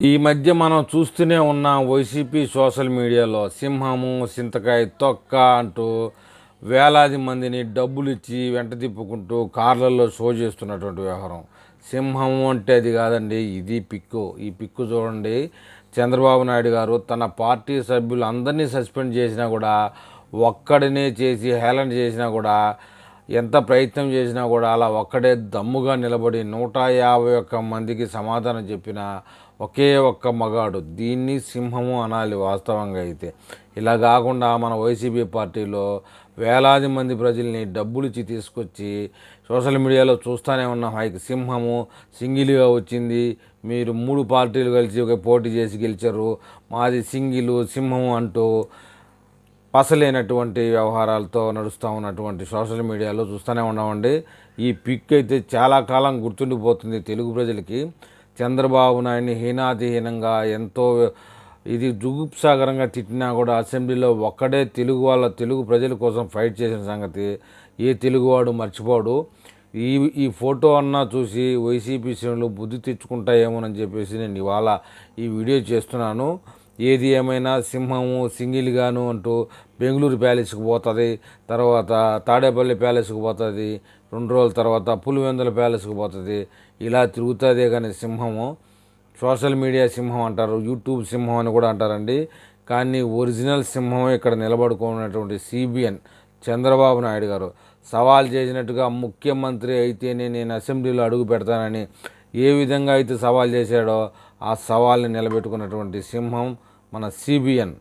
ఈ మధ్య మనం చూస్తూనే ఉన్నాం వైసీపీ సోషల్ మీడియాలో సింహము సింతకాయ తొక్క అంటూ వేలాది మందిని డబ్బులు ఇచ్చి వెంట తిప్పుకుంటూ కార్లలో షో చేస్తున్నటువంటి వ్యవహారం. సింహము అంటే అది కాదండి ఇది పిక్కు. ఈ పిక్కు చూడండి చంద్రబాబు నాయుడు గారు తన పార్టీ సభ్యులందరినీ సస్పెండ్ చేసినా కూడా ఒక్కడినే చేసి హేళన చేసినా కూడా ఎంత ప్రయత్నం చేసినా కూడా అలా ఒక్కడే దమ్ముగా నిలబడి నూట యాభై ఒక్క మందికి సమాధానం చెప్పిన ఒకే ఒక్క మగాడు దీన్ని సింహము అనాలి వాస్తవంగా అయితే. ఇలా కాకుండా మన వైసీపీ పార్టీలో వేలాది మంది ప్రజల్ని డబ్బులిచ్చి తీసుకొచ్చి సోషల్ మీడియాలో చూస్తూనే ఉన్నాం. హైకి సింహము సింగిల్గా వచ్చింది. మీరు మూడు పార్టీలు కలిసి ఒక పోటీ చేసి గెలిచారు. మాది సింగిలు సింహము అంటూ పసలేనటువంటి వ్యవహారాలతో నడుస్తూ ఉన్నటువంటి సోషల్ మీడియాలో చూస్తూనే ఉన్నామండి. ఈ పిక్ అయితే చాలా కాలం గుర్తుండిపోతుంది తెలుగు ప్రజలకి. చంద్రబాబు నాయుడిని హీనాతిహీనంగా ఎంతో ఇది జుగుప్సాగరంగా తిట్టినా కూడా అసెంబ్లీలో ఒక్కడే తెలుగు వాళ్ళ తెలుగు ప్రజల కోసం ఫైట్ చేసిన సంగతి. ఏ తెలుగువాడు మర్చిపోడు. ఈ ఈ ఫోటో అన్నా చూసి వైసీపీ శ్రేణులు బుద్ధి తెచ్చుకుంటాయేమోనని చెప్పేసి నేను ఇవాళ ఈ వీడియో చేస్తున్నాను. ఏది ఏమైనా సింహము సింగిల్గాను అంటూ బెంగళూరు ప్యాలెస్కి పోతుంది తర్వాత తాడేపల్లి ప్యాలెస్కి పోతుంది రెండు రోజుల తర్వాత పులివెందుల ప్యాలెస్కి పోతుంది ఇలా తిరుగుతుందే కానీ సింహము. సోషల్ మీడియా సింహం అంటారు యూట్యూబ్ సింహం అని కూడా అంటారండి. కానీ ఒరిజినల్ సింహం ఇక్కడ నిలబడుకున్నటువంటి సిబిఎన్ చంద్రబాబు నాయుడు గారు. సవాల్ చేసినట్టుగా ముఖ్యమంత్రి అయితేనే నేను అసెంబ్లీలో అడుగు పెడతానని ఏ విధంగా అయితే సవాల్ చేశాడో ఆ సవాల్ని నిలబెట్టుకున్నటువంటి సింహం మన సిబిఎన్.